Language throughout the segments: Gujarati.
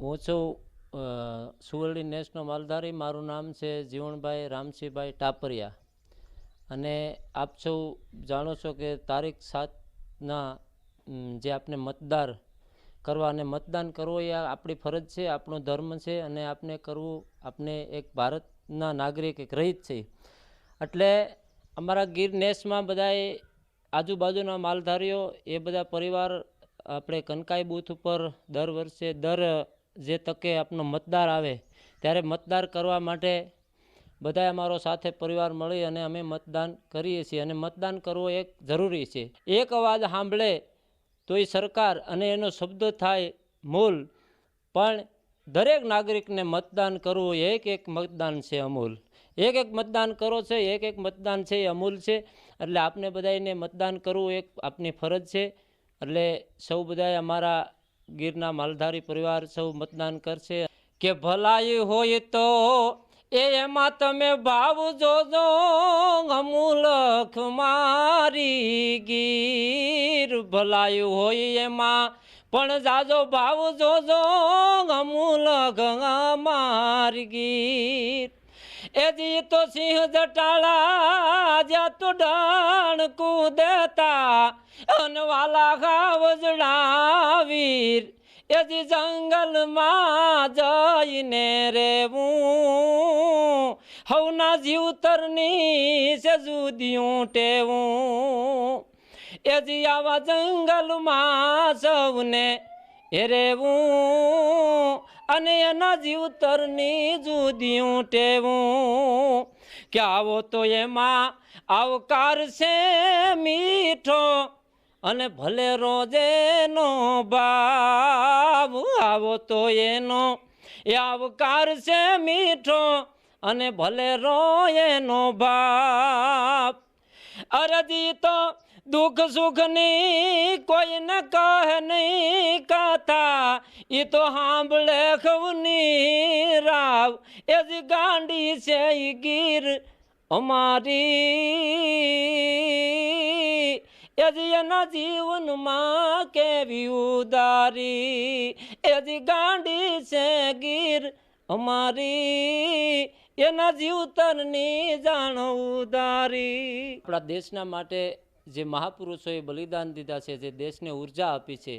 હું છું સુવર્ણી નેશનો માલધારી. મારું નામ છે જીવણભાઈ રામસિંહભાઈ ટાપરિયા. અને આપ સૌ જાણો છો કે તારીખ સાતના જે આપણે મતદાર કરવા અને મતદાન કરવું એ આપણી ફરજ છે, આપણો ધર્મ છે અને આપણે કરવું આપણે એક ભારતના નાગરિક, એક રહીત છે. એટલે અમારા ગીર નેસમાં બધાએ આજુબાજુના માલધારીઓ, એ બધા પરિવાર, આપણે કનકાઈ બૂથ ઉપર દર વર્ષે દર જે તકે આપનો મતદાર આવે, ત્યારે મતદાર કરવા માટે બધા અમારો સાથે પરિવાર મળી અને અમે મતદાન કરીએ છીએ અને મતદાન કરવું એક જરૂરી છે. એક અવાજ સાંભળે તો એ સરકાર અને એનો શબ્દ થાય મૂલ, પણ દરેક નાગરિકને મતદાન કરવું એક એક મતદાન છે અમૂલ. એક એક મતદાન કરો છે, એક એક મતદાન છે એ અમૂલ છે. એટલે આપને બધાને મતદાન કરવું એક આપની ફરજ છે. એટલે સૌ બધાએ અમારા ગીરના માલધારી પરિવાર સૌ મતદાન કરશે. કે ભલાઈ હોય તો એમાં તમે ભાવ જોજો, અમૂલખ મારી ગીર. ભલાયું હોય એમાં પણ જાજો ભાવ જોજો, અમૂલખ મારી ગીર. એ જી તો સિંહ જટાળા, જ્યાં તો ડાણ કૂદેતા અનવાલા ખાવજડા એજી જંગલમાં જઈને રેવું. હવના જીવતરની છે જુદિયું ટેવું એજી આવા જંગલમાં સૌને રેવું. અને એના જીવતરની જુદિયું ટેવું કે આવો તો એમાં આવકાર છે મીઠો. અને ભલે રોજે નો ભાવ આવો તો એનો, એ આવકાર છે મીઠો, અને ભલે રોયનો ભાવ અરજી તો દુઃખ સુખની કોઈને કહે નહીં કથા એ તો સાંભળે ખવની રાવ. એ જ ગાંડી છે ઈ ગીર અમારી. એ જ એના જીવનમાં કેવી ઉદારી, એજી ગાંડી છે ગીર અમારી, એના જીવતરની જાણ ઉદારી. આપણા દેશના માટે જે મહાપુરુષોએ બલિદાન દીધા છે, જે દેશને ઊર્જા આપી છે,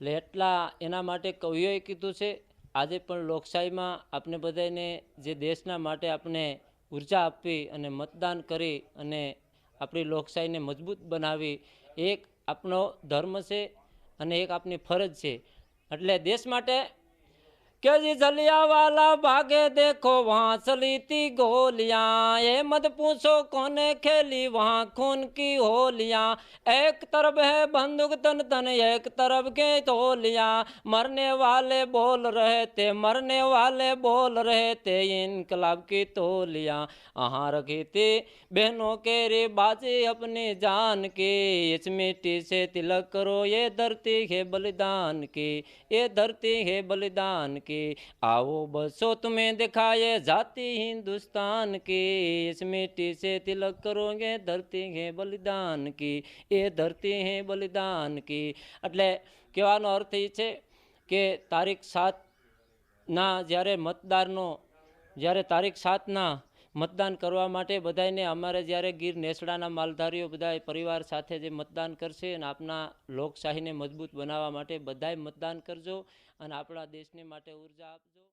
એટલે એટલા એના માટે કવિઓએ કીધું છે, આજે પણ લોકશાહીમાં આપણે બધાને જે દેશના માટે આપણે ઊર્જા આપી અને મતદાન કરી અને આપણી લોકશાહીને મજબૂત બનાવી. એક આપણો ધર્મ છે અને એક આપની ફરજ છે. એટલે દેશ માટે કે जी जलिया वाला भागे देखो वहाँ थी गोलियाँ। ये मत पूछो कौन खेली वहाँ, खून की होलियाँ। एक तरफ़ है बंदूक तन तन, एक तरफ़ के तोलियाँ। मरने वाले बोल रहे थे, मरने वाले बोल रहे थे, इनकलाब की तोलियाँ। अहाँ रखी थी बहनों के रे बाजी अपनी जान की। इस मिट्टी से तिलक करो, ये धरती है बलिदान की, ये धरती है बलिदान की आओ बसो तुम्हें दिखाए जाति हिंदुस्तान की इस मिट्टी से तिलक करोगे धरती है बलिदान की ये धरती है बलिदान की એટલે કહેવાનો અર્થ એ છે કે તારીખ સાતના જ્યારે મતદારનો જ્યારે તારીખ સાતના મતદાન કરવા માટે બધાને અમારે જ્યારે ગીર નેસડાના માલધારીઓ બધા પરિવાર સાથે જે મતદાન કરશે અને આપના લોકશાહીને મજબૂત બનાવવા માટે બધાય મતદાન કરજો અને આપણા દેશને માટે ઊર્જા આપજો.